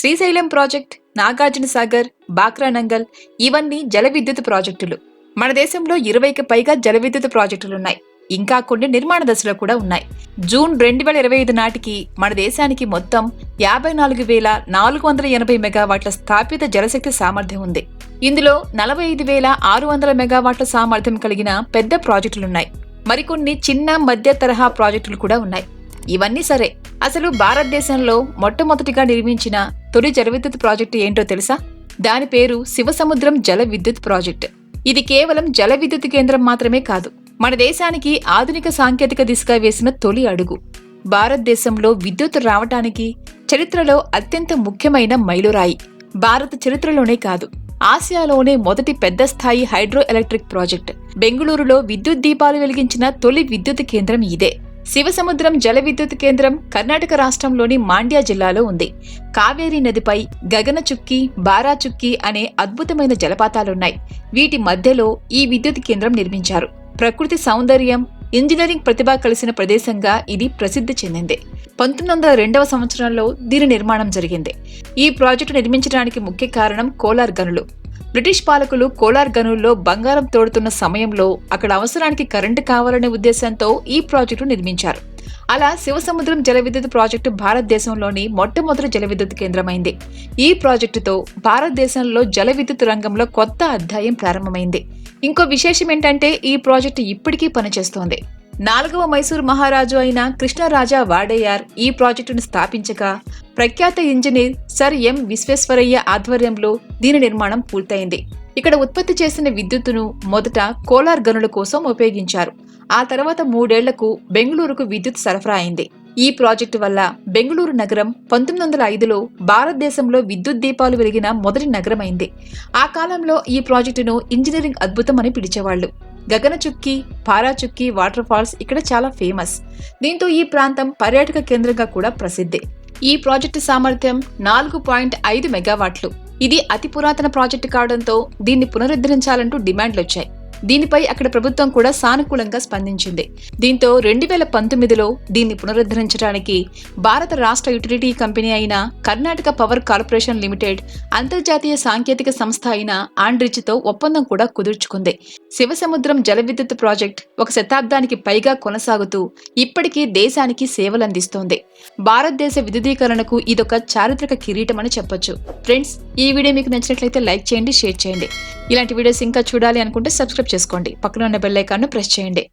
Srisailam project Nagarjuna Sagar Bhakra Nangal ఇవన్నీ జల విద్యుత్ ప్రాజెక్టులు. మన దేశంలో ఇరవైకి పైగా జల విద్యుత్ ప్రాజెక్టులున్నాయి. ఇంకా కొన్ని నిర్మాణ దశలో కూడా ఉన్నాయి. జూన్ రెండు వేల ఇరవై ఐదు నాటికి మన దేశానికి మొత్తం యాభై నాలుగు వేల నాలుగు వందల ఎనభై మెగావాట్ల స్థాపిత జలశక్తి సామర్థ్యం ఉంది. ఇందులో నలభై ఐదు వేల ఆరు వందల మెగావాట్ల సామర్థ్యం కలిగిన పెద్ద ప్రాజెక్టులున్నాయి. మరికొన్ని చిన్న మధ్య తరహా ప్రాజెక్టులు కూడా ఉన్నాయి. ఇవన్నీ సరే. అసలు భారతదేశంలో మొట్టమొదటిగా నిర్మించిన తొలి జల విద్యుత్ ప్రాజెక్టు ఏంటో తెలుసా? దాని పేరు శివసముద్రం జల విద్యుత్ ప్రాజెక్ట్. ఇది కేవలం జల విద్యుత్ కేంద్రం మాత్రమే కాదు మన దేశానికి ఆధునిక సాంకేతిక దిశగా వేసిన తొలి అడుగు. భారతదేశంలో విద్యుత్ రావటానికి చరిత్రలో అత్యంత ముఖ్యమైన మైలురాయి. భారత చరిత్రలోనే కాదు ఆసియాలోనే మొదటి పెద్ద స్థాయి హైడ్రో ఎలక్ట్రిక్ ప్రాజెక్ట్. బెంగళూరులో విద్యుత్ దీపాలు వెలిగించిన తొలి విద్యుత్ కేంద్రం ఇదే. శివసముద్రం జల విద్యుత్ కేంద్రం కర్ణాటక రాష్ట్రంలోని మాండ్యా జిల్లాలో ఉంది. కావేరీ నదిపై గగనచుక్కి బారాచుక్కి అనే అద్భుతమైన జలపాతాలున్నాయి. వీటి మధ్యలో ఈ విద్యుత్ కేంద్రం నిర్మించారు. ప్రకృతి సౌందర్యం ఇంజనీరింగ్ ప్రతిభ కలిసిన ప్రదేశంగా ఇది ప్రసిద్ధి చెందింది. పంతొమ్మిది వందల రెండవ సంవత్సరంలో దీని నిర్మాణం జరిగింది. ఈ ప్రాజెక్టు నిర్మించడానికి ముఖ్య కారణం కోలార్ గనులు. బ్రిటిష్ పాలకులు కోలార్ గనుల్లో బంగారం తోడుతున్న సమయంలో అక్కడ అవసరానికి కరెంటు కావాలనే ఉద్దేశంతో ఈ ప్రాజెక్టు నిర్మించారు. అలా శివసముద్రం జల విద్యుత్ ప్రాజెక్టు భారతదేశంలోని మొట్టమొదటి జల విద్యుత్ కేంద్రమైంది. ఈ ప్రాజెక్టుతో భారతదేశంలో జల విద్యుత్ రంగంలో కొత్త అధ్యాయం ప్రారంభమైంది. ఇంకో విశేషం ఏంటంటే ఈ ప్రాజెక్టు ఇప్పటికీ పనిచేస్తోంది. నాలుగవ మైసూర్ మహారాజు అయిన కృష్ణరాజా వాడేయార్ ఈ ప్రాజెక్టును స్థాపించగా ప్రఖ్యాత ఇంజనీర్ సర్ ఎం విశ్వేశ్వరయ్య ఆధ్వర్యంలో దీని నిర్మాణం పూర్తయింది. ఇక్కడ ఉత్పత్తి చేసిన విద్యుత్తును మొదట కోలార్ గనుల కోసం ఉపయోగించారు. ఆ తర్వాత మూడేళ్ళకు బెంగళూరుకు విద్యుత్ సరఫరా అయింది. ఈ ప్రాజెక్టు వల్ల బెంగళూరు నగరం పంతొమ్మిది వందల ఐదులో భారతదేశంలో విద్యుత్ దీపాలు వెలిగిన మొదటి నగరమైంది. ఆ కాలంలో ఈ ప్రాజెక్టును ఇంజనీరింగ్ అద్భుతం అని పిలిచేవాళ్ళు గగనచుక్కి పారాచుక్కి వాటర్ ఫాల్స్ ఇక్కడ చాలా ఫేమస్. దీంతో ఈ ప్రాంతం పర్యాటక కేంద్రంగా కూడా ప్రసిద్ధి. ఈ ప్రాజెక్టు సామర్థ్యం నాలుగు పాయింట్ ఐదు మెగావాట్లు. ఇది అతి పురాతన ప్రాజెక్టు కావడంతో దీన్ని పునరుద్ధరించాలంటూ డిమాండ్లు వచ్చాయి దీనిపై అక్కడ ప్రభుత్వం కూడా సానుకూలంగా స్పందించింది. దీంతో రెండు వేల పంతొమ్మిదిలో దీన్ని పునరుద్ధరించడానికి భారత రాష్ట్ర యుటిలిటీ కంపెనీ అయిన కర్ణాటక పవర్ కార్పొరేషన్ లిమిటెడ్ అంతర్జాతీయ సాంకేతిక సంస్థ అయిన ఆండ్రిచ్తో ఒప్పందం కూడా కుదుర్చుకుంది. శివసముద్రం జల విద్యుత్ ప్రాజెక్ట్ ఒక శతాబ్దానికి పైగా కొనసాగుతూ ఇప్పటికీ దేశానికి సేవలందిస్తోంది. భారతదేశ విద్యుదీకరణకు ఇదొక చారిత్రక కిరీటమని చెప్పొచ్చు. ఫ్రెండ్స్ ఈ వీడియో మీకు నచ్చినట్లయితే లైక్ చేయండి షేర్ చేయండి. ఇలాంటి వీడియోస్ ఇంకా చూడాలి అనుకుంటే సబ్స్క్రైబ్ చేసుకోండి. పక్కన ఉన్న బెల్ ఐకాన్ను ప్రెస్ చేయండి.